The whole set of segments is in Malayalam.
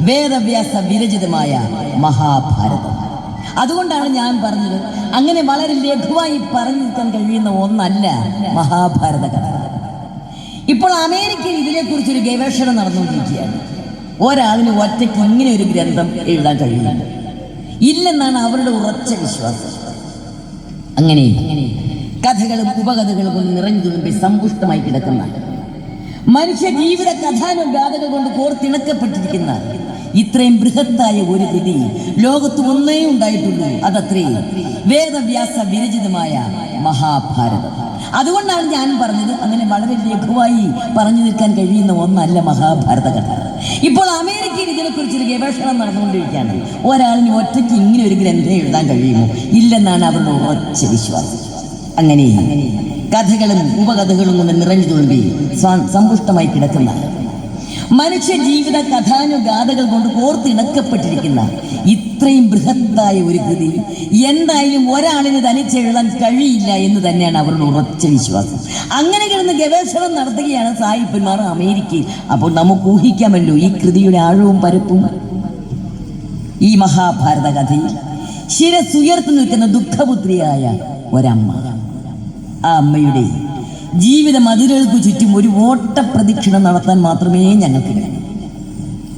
വേദവ്യാസ വിരചിതമായ മഹാഭാരതം. അതുകൊണ്ടാണ് ഞാൻ പറഞ്ഞത് അങ്ങനെ വളരെ ലഘുവായി പറഞ്ഞു നിൽക്കാൻ കഴിയുന്ന ഒന്നല്ല മഹാഭാരത കഥ ഇപ്പോൾ അമേരിക്കയിൽ ഇതിനെക്കുറിച്ചൊരു ഗവേഷണം നടന്നുകൊണ്ടിരിക്കുകയാണ്. ഒരാളിന് ഒറ്റയ്ക്ക് ഇങ്ങനെ ഒരു ഗ്രന്ഥം എഴുതാൻ കഴിയില്ല. ഇല്ലെന്നാണ് അവരുടെ ഉറച്ച വിശ്വാസം. അങ്ങനെ കഥകളും ഉപകഥകളും നിറഞ്ഞു തുളുമ്പി സമ്പുഷ്ടമായി കിടക്കുന്ന മനുഷ്യ ജീവിത കഥാനുഗാഥകൾ കൊണ്ട് കോർത്തിണക്കപ്പെട്ടിരിക്കുന്ന ഇത്രയും ബൃഹത്തായ ഒരു കൃതി ലോകത്ത് ഒന്നേ ഉണ്ടായിട്ടുള്ളൂ. അതത്രേ വേദവ്യാസ വിരചിതമായ മഹാഭാരതം. അതുകൊണ്ടാണ് ഞാൻ പറഞ്ഞത് അങ്ങനെ വളരെ ലഘുവായി പറഞ്ഞു നിൽക്കാൻ കഴിയുന്ന ഒന്നല്ല മഹാഭാരത കഥ. ഇപ്പോൾ അമേരിക്കയിൽ ഇതിനെക്കുറിച്ചൊരു ഗവേഷണം നടന്നുകൊണ്ടിരിക്കുകയാണ്. ഒരാളിന് ഒറ്റയ്ക്ക് ഇങ്ങനെ ഒരു ഗ്രന്ഥം എഴുതാൻ കഴിയുമോ? ഇല്ലെന്നാണ് അവരുടെ ഉറച്ച വിശ്വാസം. അങ്ങനെ കഥകളും ഉപകഥകളും കൊണ്ട് നിറഞ്ഞു തുളുമ്പി സമ്പുഷ്ടമായി കിടക്കുന്ന മനുഷ്യ ജീവിത കഥാനുഗാഥകൾ കൊണ്ട് കോർത്തിണക്കപ്പെട്ടിരിക്കുന്ന ഇത്രയും ബൃഹത്തായ ഒരു കൃതി എന്തായാലും ഒരാളിന് തനിച്ചെഴുതാൻ കഴിയില്ല എന്ന് തന്നെയാണ് അവരുടെ ഉറച്ച വിശ്വാസം. അങ്ങനെ കിടന്ന് ഗവേഷണം നടത്തുകയാണ് സായിപ്പന്മാർ അമേരിക്കയിൽ. അപ്പോൾ നമുക്ക് ഊഹിക്കാമല്ലോ ഈ കൃതിയുടെ ആഴവും പരപ്പും. ഈ മഹാഭാരത കഥയിൽ ശിരസുയർത്തി നിൽക്കുന്ന ദുഃഖപുത്രിയായ ഒരമ്മ. ആ അമ്മയുടെ ജീവിത മതിലുകൾക്ക് ചുറ്റും ഒരു ഓട്ടപ്രദക്ഷിണം നടത്താൻ മാത്രമേ ഞങ്ങൾക്ക് കഴിയൂ.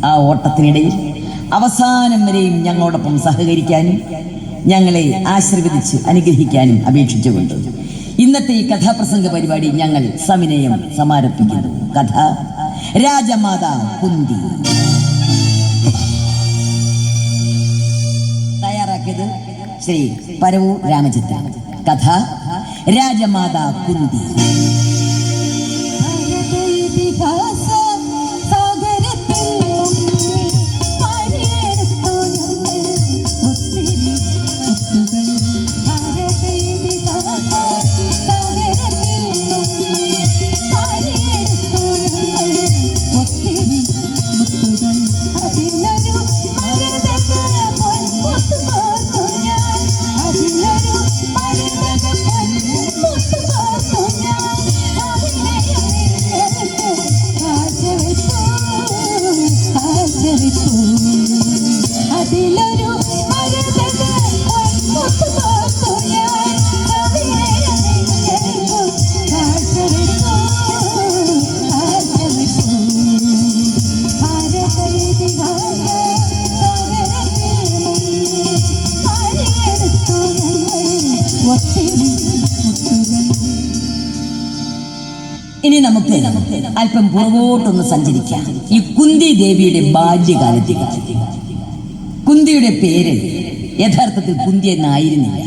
ആ ഓട്ടത്തിനിടയിൽ അവസാനം വരെയും ഞങ്ങളോടൊപ്പം സഹകരിക്കാനും ഞങ്ങളെ ആശീർവദിച്ച് അനുഗ്രഹിക്കാനും അപേക്ഷിച്ചുകൊണ്ട് ഇന്നത്തെ ഈ കഥാപ്രസംഗ പരിപാടി ഞങ്ങൾ സവിനയം സമാരംഭിക്കുന്നു. കഥ രാജമാതാ കുന്തി. തയ്യാറാക്കിയത് ശ്രീ പരവു രാമചന്ദ്ര കഥ രാജമാതാ കുന്തി. നമുക്ക് അല്പം പുറകോട്ടൊന്ന് സഞ്ചരിക്കാം. ഈ കുന്തി ദേവിയുടെ ബാല്യകാലത്തേക്ക് കുന്തിയുടെ പേര് യഥാർത്ഥത്തിൽ കുന്തി എന്നായിരുന്നില്ല.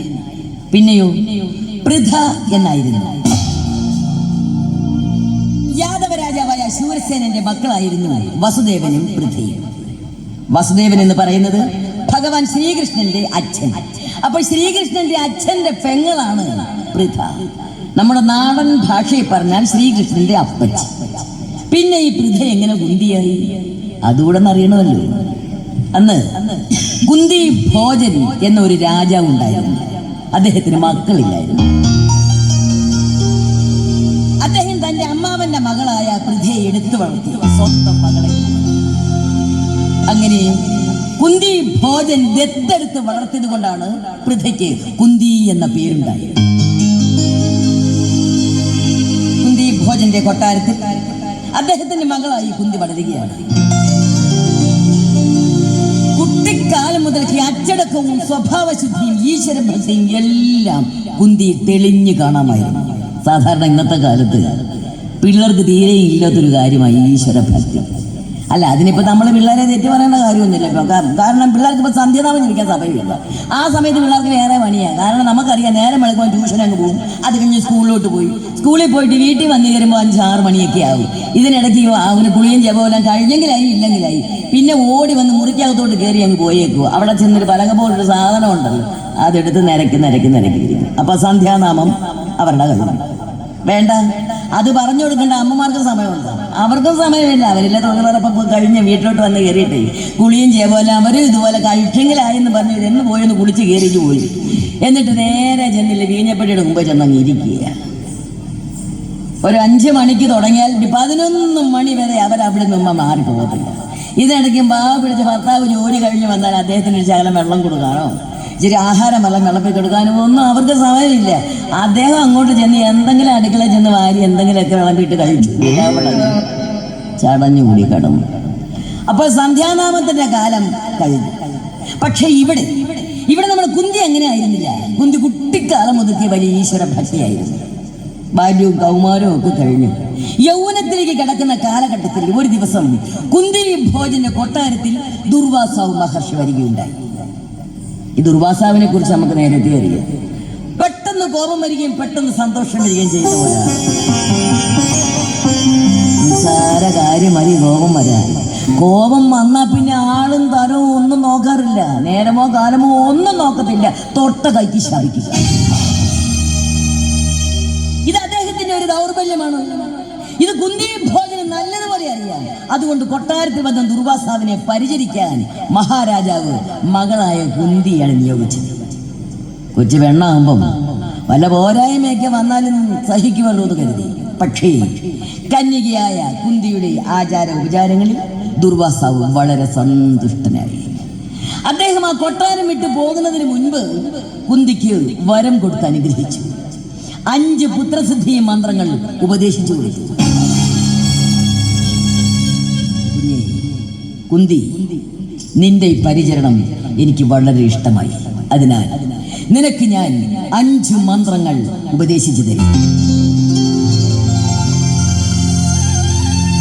പിന്നെയോ പൃഥ എന്നായിരുന്നു. യാദവ രാജാവായ ശൂരസേനന്റെ മക്കളായിരുന്നു വസുദേവനും പൃഥയും വസുദേവൻ എന്ന് പറയുന്നത് ഭഗവാൻ ശ്രീകൃഷ്ണന്റെ അച്ഛൻ. അപ്പോൾ ശ്രീകൃഷ്ണന്റെ അച്ഛന്റെ പെങ്ങളാണ് പൃഥ. നമ്മുടെ നാടൻ ഭാഷയിൽ പറഞ്ഞാൽ ശ്രീകൃഷ്ണന്റെ അപ്പച്ചി. പിന്നെ ഈ പൃഥ എങ്ങനെ കുന്തിയായി? അതുകൂടെ അറിയണമല്ലോ. അന്ന് കുന്തി ഭോജൻ എന്ന ഒരു രാജാവ് ഉണ്ടായിരുന്നു. അദ്ദേഹത്തിന് മക്കളില്ലായിരുന്നു. അദ്ദേഹം തന്റെ അമ്മാവന്റെ മകളായ പൃഥയെ എടുത്തു വളർത്തി. സ്വന്തം മകളെ. അങ്ങനെ കുന്തി ഭോജൻ ദത്തെടുത്ത് വളർത്തിയത് കൊണ്ടാണ് പൃഥയ്ക്ക് കുന്തി എന്ന പേരുണ്ടായത്. കുന്തി കൊട്ടാരത്തിൽ അദ്ദേഹത്തിന്റെ മകളായി കുന്തി വളരുകയാണ്. കുട്ടിക്കാലം മുതൽക്ക് അച്ചടക്കവും സ്വഭാവശുദ്ധിയും ഈശ്വരഭക്തിയും എല്ലാം കുന്തി തെളിഞ്ഞു കാണാമായിരുന്നു. സാധാരണ ഇന്നത്തെ കാലത്ത് പിള്ളേർക്ക് തീരെ ഇല്ലാത്തൊരു കാര്യമായി ഈശ്വരഭക്തി. അല്ല അതിനിപ്പോ നമ്മൾ പിള്ളേരെ തെറ്റ് പറയേണ്ട കാര്യമൊന്നുമില്ല. ഇപ്പൊ കാരണം പിള്ളേർക്ക് ഇപ്പൊ സന്ധ്യതാമം ഇരിക്കാൻ സമയമില്ല. ആ സമയത്ത് പിള്ളേർക്ക് വേറെ പണിയാണ് കാരണം നമുക്കറിയാം നേരം വെളുക്കുമ്പോൾ ട്യൂഷൻ അങ്ങ് പോകും. അത് കഴിഞ്ഞ് സ്കൂളിലോട്ട് പോയി. സ്കൂളിൽ പോയിട്ട് വീട്ടിൽ വന്നു കയറുമ്പോൾ അഞ്ച് ആറ് മണിയൊക്കെ ആവും. ഇതിനിടയ്ക്ക് അവന് കുളിയും ജപമെല്ലാം കഴിഞ്ഞെങ്കിലായി ഇല്ലെങ്കിലായി. പിന്നെ ഓടി വന്ന് മുറിക്കകത്തോട്ട് കയറി അങ്ങ് പോയേക്കുവോ. അവിടെ ചെന്നൊരു പലക പോലൊരു സാധനം ഉണ്ടല്ലോ. അതെടുത്ത് നിരക്കി നിരക്കി നിരക്കിയിരിക്കും അപ്പൊ സന്ധ്യാനാമം അവരുടെ കഴിയും വേണ്ട. അത് പറഞ്ഞു കൊടുക്കേണ്ട അമ്മമാർക്ക് സമയമുണ്ട്. അവർക്കും സമയമില്ല. അവരില്ല തൊഴിലുറപ്പൊക്കെ കഴിഞ്ഞ് വീട്ടിലോട്ട് വന്ന് കയറിയിട്ടേ കുളിയും ചെയ്പോലെ അവരും ഇതുപോലെ കഴിച്ചെങ്കിലായെന്ന് പറഞ്ഞു എന്ന് പോയെന്ന് കുളിച്ച് കയറിച്ച് പോയി. എന്നിട്ട് നേരെ ചെന്നില്ല വീഞ്ഞപ്പടിയുടെ മുമ്പ് ചെന്നങ്ങ് ഇരിക്കുക. ഒരു അഞ്ച് മണിക്ക് തുടങ്ങിയാൽ പതിനൊന്ന് മണി വരെ അവർ അവിടെ നിന്ന് മാറി പോകത്തില്ല. ഇതിനിടയ്ക്ക് ബാബ പിടിച്ച് ഭർത്താവ് ജോലി കഴിഞ്ഞ് വന്നാൽ അദ്ദേഹത്തിന് ഒരു ശകലം വെള്ളം കൊടുക്കാനോ? ഇച്ചിരി ആഹാരമെല്ലാം കിളപ്പി കൊടുക്കാനും ഒന്നും അവർക്ക് സമയമില്ല. അദ്ദേഹം അങ്ങോട്ട് ചെന്ന് എന്തെങ്കിലും അടുക്കള ചെന്ന് വാരി എന്തെങ്കിലുമൊക്കെ വിളമ്പിയിട്ട് കഴിച്ചു. ചടഞ്ഞു കൂടി കടന്നു. അപ്പോൾ സന്ധ്യാനാമത്തിന്റെ കാലം കഴിഞ്ഞു. പക്ഷെ ഇവിടെ ഇവിടെ നമ്മൾ കുന്തി അങ്ങനെ ആയിരുന്നില്ല കുന്തി കുട്ടിക്കാലം ഒതുക്കിയ വലിയ ഈശ്വര ഭക്തിയായിരുന്നു. ബാല്യവും കൗമാരവും ഒക്കെ കഴിഞ്ഞു. യൗവനത്തിലേക്ക് കിടക്കുന്ന കാലഘട്ടത്തിൽ ഒരു ദിവസം കുന്തി ഭോജന കൊട്ടാരത്തിൽ ദുർവാസാവ് മഹർഷി വരികയുണ്ടായി. ഈ ദുർവാസാവിനെ കുറിച്ച് നമുക്ക് നേരത്തെ അറിയാം. പെട്ടെന്ന് കോപം വരികയും പെട്ടെന്ന് സന്തോഷം വരികയും ചെയ്യുന്ന പോലെയാണ് നിസ്സാര കാര്യമതി കോപം വരാൻ. കോപം വന്നാ പിന്നെ ആളും തരവും ഒന്നും നോക്കാറില്ല. നേരമോ കാലമോ ഒന്നും നോക്കത്തില്ല. തൊട്ട കൈക്ക് ശാപിക്കുക. ഇത് അദ്ദേഹത്തിന്റെ ഒരു ദൗർബല്യമാണ്. ഇത് കുന്തി അതുകൊണ്ട് കൊട്ടാരത്തിൽ വന്ന ദുർവാസാവിനെ പരിചരിക്കാൻ മഹാരാജാവ് മകളായ കുന്തിയാണ് നിയോഗിച്ചത്. കൊച്ചു പെണ്ണാകുമ്പം വല്ല പോരായ്മയൊക്കെ വന്നാലും സഹിക്കുമല്ലോ എന്ന് കരുതി. പക്ഷേ കന്യകയായ കുന്തിയുടെ ആചാര ഉപചാരങ്ങളിൽ ദുർവാസാവ് വളരെ സന്തുഷ്ടനായി. അദ്ദേഹം ആ കൊട്ടാരം വിട്ട് പോകുന്നതിന് മുൻപ് കുന്തിക്ക് വരം കൊടുത്ത് അനുഗ്രഹിച്ചു. അഞ്ച് പുത്രസിദ്ധി മന്ത്രങ്ങൾ ഉപദേശിച്ചു കൊടുത്തു. കുന്തി നിന്റെ പരിചരണം എനിക്ക് വളരെ ഇഷ്ടമായി. അതിനാൽ നിനക്ക് ഞാൻ അഞ്ച് മന്ത്രങ്ങൾ ഉപദേശിച്ചു തരും.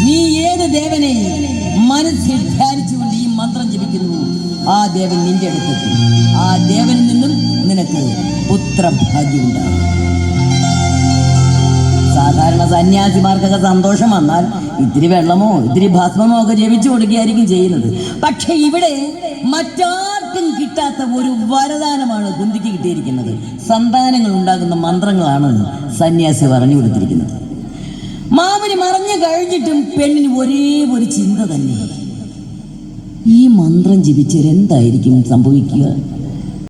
നീ ഏത് ദേവനെ മനസ്സിൽ ധ്യാനിച്ചുകൊണ്ട് ഈ മന്ത്രം ജപിക്കുന്നു ആ ദേവൻ നിന്റെ അടുത്തെത്തി. ആ ദേവനിൽ നിന്നും നിനക്ക് പുത്രഭാഗ്യം ഉണ്ടാകും. സാധാരണ സന്യാസിമാർക്കൊക്കെ സന്തോഷം വന്നാൽ ഇത്തിരി വെള്ളമോ ഇത്തിരി ഭസ്മമോ ഒക്കെ ജപിച്ചു കൊടുക്കുകയായിരിക്കും ചെയ്യുന്നത്. പക്ഷെ ഇവിടെ മറ്റാർക്കും കിട്ടാത്ത ഒരു വരദാനമാണ് കുന്തിക്ക് കിട്ടിയിരിക്കുന്നത്. സന്താനങ്ങൾ ഉണ്ടാകുന്ന മന്ത്രങ്ങളാണ് സന്യാസി പറഞ്ഞു കൊടുത്തിരിക്കുന്നത്. മാമന് മറഞ്ഞു കഴിഞ്ഞിട്ടും പെണ്ണിന് ഒരേ ഒരു ചിന്ത തന്നെ. ഈ മന്ത്രം ജപിച്ചവരെന്തായിരിക്കും സംഭവിക്കുക?